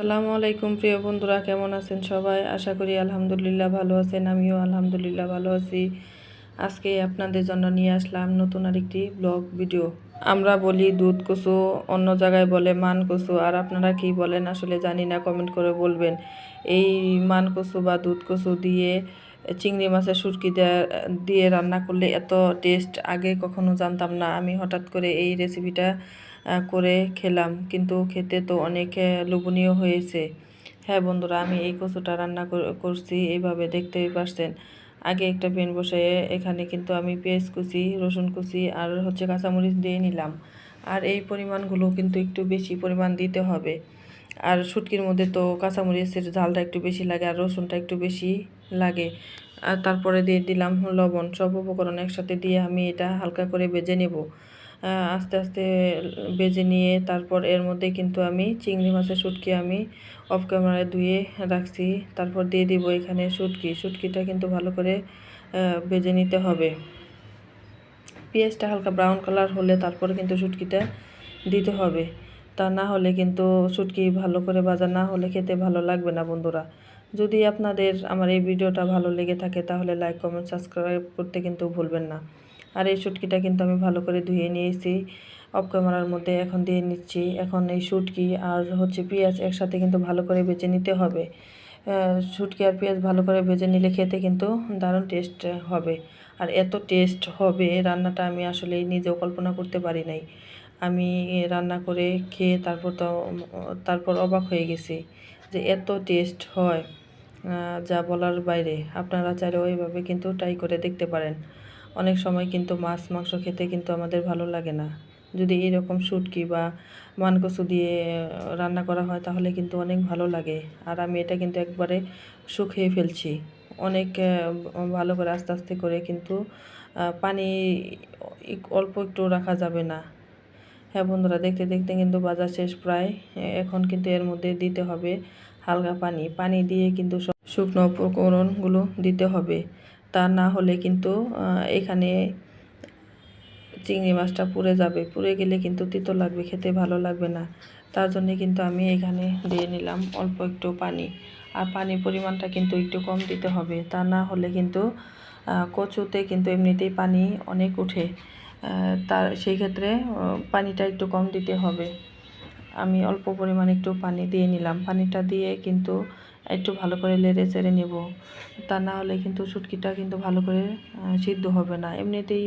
সালামু আলাইকুম প্রিয় বন্ধুরা, কেমন আছেন সবাই? আশা করি আলহামদুলিল্লাহ ভালো আছেন, আমিও আলহামদুলিল্লাহ ভালো আছি। আজকে আপনাদের জন্য নিয়ে আসলাম নতুন আরেকটি ব্লগ ভিডিও। আমরা বলি দুধ কচু, অন্য জায়গায় বলে মান কচু, আর আপনারা কি বলেন আসলে জানি না, কমেন্ট করে বলবেন। এই মান কচু বা দুধ কচু দিয়ে চিংড়ি মাছের সুটকি দিয়ে রান্না করলে এত টেস্ট আগে কখনো জানতাম না। আমি হঠাৎ করে এই রেসিপিটা করে খেলাম। কিন্তু খেতে তো অনেক লোভনীয় হয়েছে। হ্যাঁ বন্ধুরা, আমি এই কচুটা রান্না করছি, এইভাবে দেখতেই পারছেন। আগে একটা পেন বসে এখানে কিন্তু আমি পেঁয়াজ কুচি, রসুন কুচি আর হচ্ছে কাঁচামরিচ দিয়ে নিলাম। আর এই পরিমাণগুলো কিন্তু একটু বেশি পরিমাণ দিতে হবে। আর শুটকির মধ্যে তো কাঁচামরিচের ঝালটা একটু বেশি লাগে আর রসুনটা একটু বেশি লাগে। আর তারপরে দিয়ে দিলাম লবণ। সব উপকরণ একসাথে দিয়ে আমি এটা হালকা করে বেজে নেব। আস্তে আস্তে বেজে নিয়ে তারপর এর মধ্যে কিন্তু আমি চিংড়ি মাছের শুটকি আমি অফ ক্যামেরায় ধুয়ে রাখছি। তারপর দিয়ে দিব এখানে শুটকি। শুটকিটা কিন্তু ভালো করে বেজে নিতে হবে। পেঁয়াজটা হালকা ব্রাউন কালার হলে তারপরে কিন্তু শুটকিটা দিতে হবে। তা না হলে কিন্তু শুটকি ভালো করে ভাজা না হলে খেতে ভালো লাগবে না বন্ধুরা। যদি আপনাদের আমার এই ভিডিওটা ভালো লেগে থাকে তাহলে লাইক কমেন্ট সাবস্ক্রাইব করতে কিন্তু ভুলবেন না। আর এই শুটকিটা কিন্তু আমি ভালো করে ধুয়ে নিয়েছি। অফ ক্যামেরার মধ্যে এখন দিয়ে নিচ্ছি। এখন এই শুটকি আর হচ্ছে পেঁয়াজ একসাথে কিন্তু ভালো করে বেছে নিতে হবে। শুটকি আর পেঁয়াজ ভালো করে ভেজে নিলে খেতে কিন্তু দারুণ টেস্ট হবে। আর এত টেস্ট হবে, রান্নাটা আমি আসলে নিজেও কল্পনা করতে পারি নাই। আমি রান্না করে খেয়ে তারপর তো তারপর অবাক হয়ে গেছি যে এত টেস্ট হয়। যা বলার বাইরে। আপনারা চাইলেও এইভাবে কিন্তু ট্রাই করে দেখতে পারেন। অনেক সময় কিন্তু মাছ, মাংস খেতে কিন্তু আমাদের ভালো লাগে না। যদি এরকম শুটকি বা মানকসু দিয়ে রান্না করা হয় তাহলে কিন্তু অনেক ভালো লাগে। আর আমি এটা কিন্তু একবারে শুকিয়ে ফেলছি। অনেক ভালো করে আস্তে আস্তে করে কিন্তু পানি অল্প একটু রাখা যাবে না। হ্যাঁ বন্ধুরা, দেখতে দেখতে কিন্তু বাজার শেষ প্রায়। এখন কিন্তু এর মধ্যে দিতে হবে হালকা পানি। পানি দিয়ে কিন্তু শুকনো উপকরণগুলো দিতে হবে। তা না হলে কিন্তু এখানে চিংড়ি মাছটা পুড়ে যাবে। পুড়ে গেলে কিন্তু তিতো লাগবে, খেতে ভালো লাগবে না। তার জন্যে কিন্তু আমি এখানে দিয়ে নিলাম অল্প একটু পানি। আর পানির পরিমাণটা কিন্তু একটু কম দিতে হবে। তা না হলে কিন্তু কচুতে কিন্তু এমনিতেই পানি অনেক উঠে তার সেই ক্ষেত্রে পানিটা একটু কম দিতে হবে। আমি অল্প পরিমাণ একটু পানি দিয়ে নিলাম। পানিটা দিয়ে কিন্তু একটু ভালো করে লেড়ে চেড়ে নেব। তা না হলে কিন্তু শুটকিটা কিন্তু ভালো করে সিদ্ধ হবে না। এমনিতেই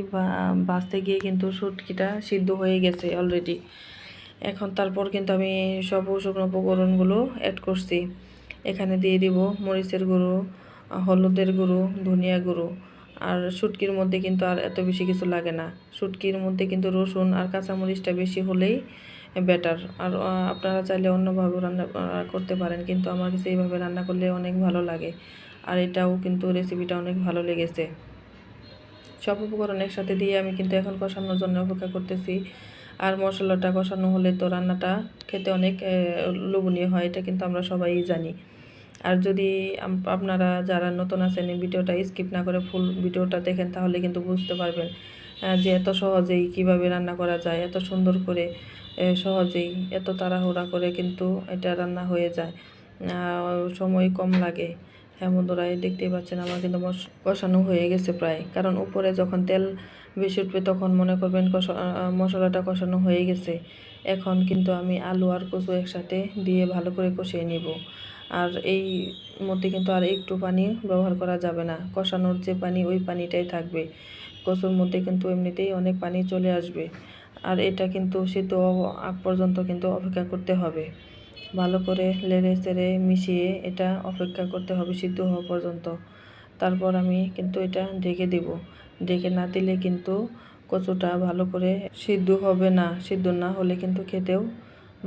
বাঁচতে গিয়ে কিন্তু শুটকিটা সিদ্ধ হয়ে গেছে অলরেডি এখন তারপর কিন্তু আমি সব শুকনো উপকরণগুলো অ্যাড করছি। এখানে দিয়ে দিব মরিচের গুঁড়ো, হলুদের গুঁড়ো, ধনিয়া গুঁড়ো। আর শুটকির মধ্যে কিন্তু আর এত বেশি কিছু লাগে না। শুটকির মধ্যে কিন্তু রসুন আর কাঁচামরিচটা বেশি হলেই বেটার আর আপনারা চাইলে অন্যভাবে রান্না করতে পারেন, কিন্তু আমার কাছে এইভাবে রান্না করলে অনেক ভালো লাগে। আর এটাও কিন্তু রেসিপিটা অনেক ভালো লেগেছে। সব উপকরণ একসাথে দিয়ে আমি কিন্তু এখন কষানোর জন্য অপেক্ষা করতেছি। আর মশলাটা কষানো হলে তো রান্নাটা খেতে অনেক লোভনীয় হয়, এটা কিন্তু আমরা সবাই জানি। আর যদি আপনারা যারা নতুন আছেন ভিডিওটা স্কিপ না করে ফুল ভিডিওটা দেখেন, তাহলে কিন্তু বুঝতে পারবেন। যে এত সহজেই কীভাবে রান্না করা যায়, এত সুন্দর করে সহজেই, এত তাড়াহুড়া করে কিন্তু এটা রান্না হয়ে যায়। সময় কম লাগে। হ্যাঁ বন্ধুরা দেখতেই পাচ্ছেন আমার কিন্তু কষানো হয়ে গেছে প্রায়। কারণ উপরে যখন তেল বেশি উঠবে তখন মনে করবেন মশলাটা কষানো হয়ে গেছে। এখন কিন্তু আমি আলু আর কচু একসাথে দিয়ে ভালো করে কষিয়ে নিব। আর এই মধ্যে কিন্তু আর একটু পানি ব্যবহার করা যাবে না। কষানোর যে পানি, ওই পানিটাই থাকবে। কচুর মধ্যে কিন্তু এমনিতেই অনেক পানি চলে আসবে। আর এটা কিন্তু সিদ্ধ আগ পর্যন্ত কিন্তু অপেক্ষা করতে হবে। ভালো করে লেড়ে চেড়ে মিশিয়ে এটা অপেক্ষা করতে হবে সিদ্ধ হওয়া পর্যন্ত। তারপর আমি কিন্তু এটা ঢেকে দেব। ঢেকে না দিলে কিন্তু কচুটা ভালো করে সিদ্ধ হবে না। সিদ্ধ না হলে কিন্তু খেতেও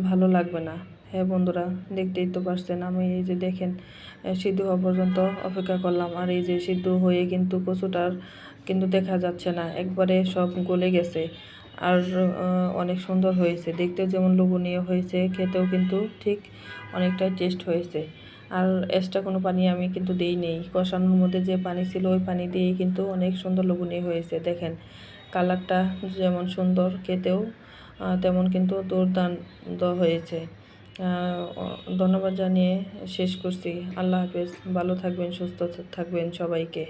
ভালো লাগবে না। হ্যাঁ বন্ধুরা, দেখতেই তো পারছেন আমি এই যে দেখেন সিদ্ধ হওয়া পর্যন্ত অপেক্ষা করলাম। আর এই যে সিদ্ধ হয়ে কিন্তু কচুটার কিন্তু দেখা যাচ্ছে না। একবারে সব গলে গেছে। আর অনেক সুন্দর হয়েছে। দেখতেও যেমন লোভনীয় হয়েছে, খেতেও কিন্তু ঠিক অনেকটাই টেস্ট হয়েছে। আর এক্সট্রা কোনো পানি আমি কিন্তু দিই নেই। কষানোর মধ্যে যে পানি ছিল, ওই পানি দিয়েই কিন্তু অনেক সুন্দর লোভনীয় হয়েছে। দেখেন, কালারটা যেমন সুন্দর, খেতেও তেমন কিন্তু দুর্দান্ত হয়েছে। ধন্যবাদ জানিয়ে শেষ করছি। আল্লাহ হাফেজ। ভালো থাকবেন, সুস্থ থাকবেন সবাইকে।